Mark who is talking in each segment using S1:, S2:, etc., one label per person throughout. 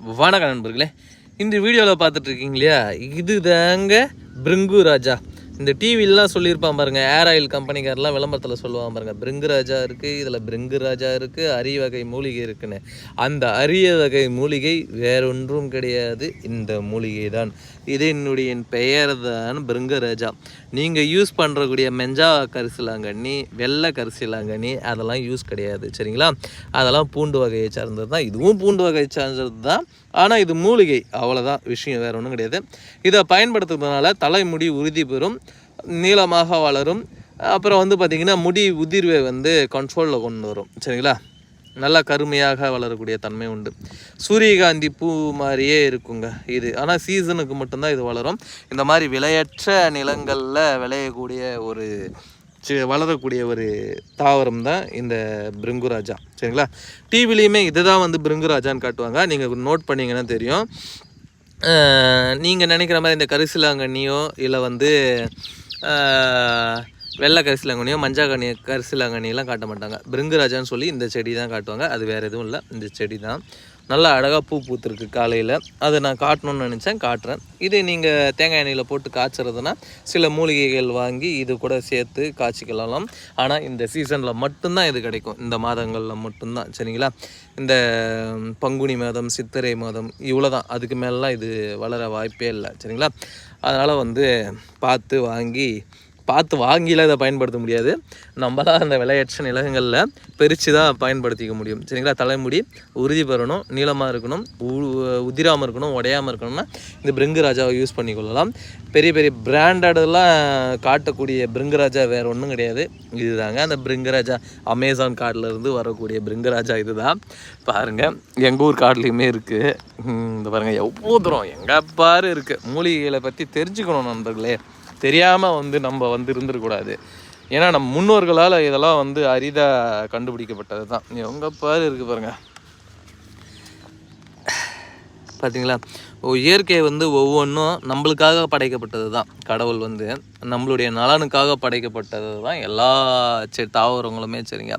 S1: வணக்கம் நண்பர்களே. இந்த வீடியோவில் பார்த்துட்ருக்கீங்க இல்லையா? இது தாங்க பிரிங்கு ராஜா இந்த டிவிலாம் சொல்லியிருப்பான் பாருங்கள் ஏர் ஆயில் கம்பெனிக்காரெலாம் விளம்பரத்தில் சொல்லுவான் பாருங்கள் பிருங்கு ராஜா இருக்குது இதில் பிருங்கு ராஜா இருக்குது அரிய வகை மூலிகை இருக்குன்னு. அந்த அரிய வகை மூலிகை வேறொன்றும் கிடையாது இந்த மூலிகை தான் இது என்னுடைய பெயர் தான் பிருங்க ராஜா. நீங்கள் யூஸ் பண்ணுறக்கூடிய மெஞ்சா கரிசலாங்கண்ணி வெள்ளை கரிசலாங்கண்ணி அதெல்லாம் யூஸ் கிடையாது சரிங்களா? அதெல்லாம் பூண்டு வகையை சார்ந்தது தான் இதுவும் பூண்டு வகையை சார்ந்தது தான் ஆனால் இது மூலிகை அவ்வளோதான் விஷயம் வேறு ஒன்றும் கிடையாது. இதை பயன்படுத்துறதுனால தலைமுடி உறுதி பெறும் நீளமாக வளரும். அப்புறம் வந்து பார்த்திங்கன்னா முடி உதிர்வை வந்து கண்ட்ரோலில் கொண்டு வரும். சரிங்களா? நல்லா கருமையாக வளரக்கூடிய தன்மை உண்டு. சூரியகாந்தி பூ மாதிரியே இருக்குங்க இது. ஆனால் சீசனுக்கு மட்டும்தான் இது வளரும். இந்த மாதிரி விலையற்ற நிலங்களில் விளையக்கூடிய ஒரு வளரக்கூடிய ஒரு தாவரம் தான் இந்த பிருங்குராஜா. சரிங்களா? டிவிலையுமே இதுதான் வந்து பிருங்குராஜான்னு காட்டுவாங்க. நீங்கள் நோட் பண்ணிங்கன்னா தெரியும். நீங்கள் நினைக்கிற மாதிரி இந்த கரிசிலாங்கண்ணியோ இல்லை வந்து வெள்ளை கரிசலாங்கண்ணியோ மஞ்சா கனி கரிசலாங்கண்ணியெல்லாம் காட்ட மாட்டாங்க. பிருங்குராஜான்னு சொல்லி இந்த செடி தான் காட்டுவாங்க. அது வேறு எதுவும் இல்லை. இந்த செடி தான் நல்லா அழகாக பூ பூத்துருக்கு காலையில். அதை நான் காட்டணும்னு நினச்சேன். காட்டுறேன். இது நீங்கள் தேங்காய் எண்ணெயில் போட்டு காய்ச்சறதுனா சில மூலிகைகள் வாங்கி இது கூட சேர்த்து காய்ச்சிக்கலாம் ஆனால் இந்த சீசனில் மட்டும்தான் இது கிடைக்கும். இந்த மாதங்களில் மட்டும்தான். சரிங்களா? இந்த பங்குனி மாதம் சித்திரை மாதம் இவ்வளோ தான் அதுக்கு மேலெலாம் இது வளர வாய்ப்பே இல்லை. சரிங்களா? அதனால் வந்து பார்த்து வாங்கி பார்த்து வாங்கிலாம் இதை பயன்படுத்த முடியாது. நம்மளாக அந்த விளையாட்டு நிலங்களில் பிரித்து தான் பயன்படுத்திக்க முடியும். சரிங்களா? தலைமுடி உறுதி பெறணும் நீளமாக இருக்கணும் உ- உதிராமல் இருக்கணும் உடையாமல் இருக்கணும்னா இந்த பிருங்கு ராஜாவை யூஸ் பண்ணிக்கொள்ளலாம். பெரிய பெரிய பிராண்டடெல்லாம் காட்டக்கூடிய பிருங்கு ராஜா வேறு ஒன்றும் கிடையாது. இதுதாங்க. அந்த பிருங்கு ராஜா அமேசான் கார்டிலிருந்து வரக்கூடிய பிருங்கு ராஜா இதுதான். பாருங்கள் எங்கள் ஊர் கார்ட்லேயுமே இருக்குது இந்த பாருங்கள் எவ்வளோ தூரம்? எங்கே பாரு இருக்குது மூலிகைகளை பற்றி தெரிஞ்சுக்கணும் நண்பர்களே. தெரியாமல் வந்து நம்ம வந்து இருந்துடக்கூடாது ஏன்னா நம்ம முன்னோர்களால் இதெல்லாம் வந்து அரிதாக கண்டுபிடிக்கப்பட்டது தான் எங்கே பாரு இருக்கு பாருங்கள் பார்த்தீங்களா ஓ இயற்கை வந்து ஒவ்வொன்றும் நம்மளுக்காக படைக்கப்பட்டது தான் கடவுள் வந்து நம்மளுடைய நலனுக்காக படைக்கப்பட்டது தான் எல்லா செ தாவரங்களுமே சரிங்க.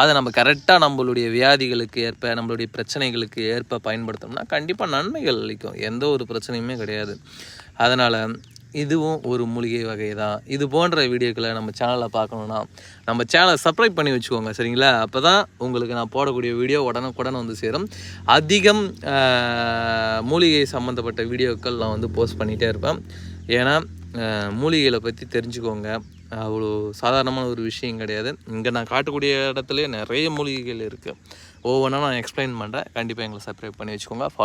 S1: அதை நம்ம கரெக்டாக நம்மளுடைய வியாதிகளுக்கு ஏற்ப நம்மளுடைய பிரச்சனைகளுக்கு ஏற்ப பயன்படுத்தணும்னா கண்டிப்பாக நன்மைகள் அளிக்கும். எந்த ஒரு பிரச்சனையுமே கிடையாது. அதனால் இதுவும் ஒரு மூலிகை வகை தான் இது போன்ற வீடியோக்களை நம்ம சேனலில் பார்க்கணுன்னா நம்ம சேனலை சப்ஸ்கிரைப் பண்ணி வச்சுக்கோங்க சரிங்களா? அப்போ தான் உங்களுக்கு நான் போடக்கூடிய வீடியோ உடனுக்குடன் வந்து சேரும். அதிகம் மூலிகை சம்மந்தப்பட்ட வீடியோக்கள் நான் வந்து போஸ்ட் பண்ணிகிட்டே இருப்பேன். ஏன்னா மூலிகைகளை பற்றி தெரிஞ்சுக்கோங்க. அவ்வளோ சாதாரணமான ஒரு விஷயம் கிடையாது. இங்கே நான் காட்டக்கூடிய இடத்துலையே நிறைய மூலிகைகள் இருக்குது ஒவ்வொன்றா நான் எக்ஸ்பிளைன் பண்ணுறேன் கண்டிப்பாக எங்களை சப்ஸ்கிரைப் பண்ணி வச்சுக்கோங்க.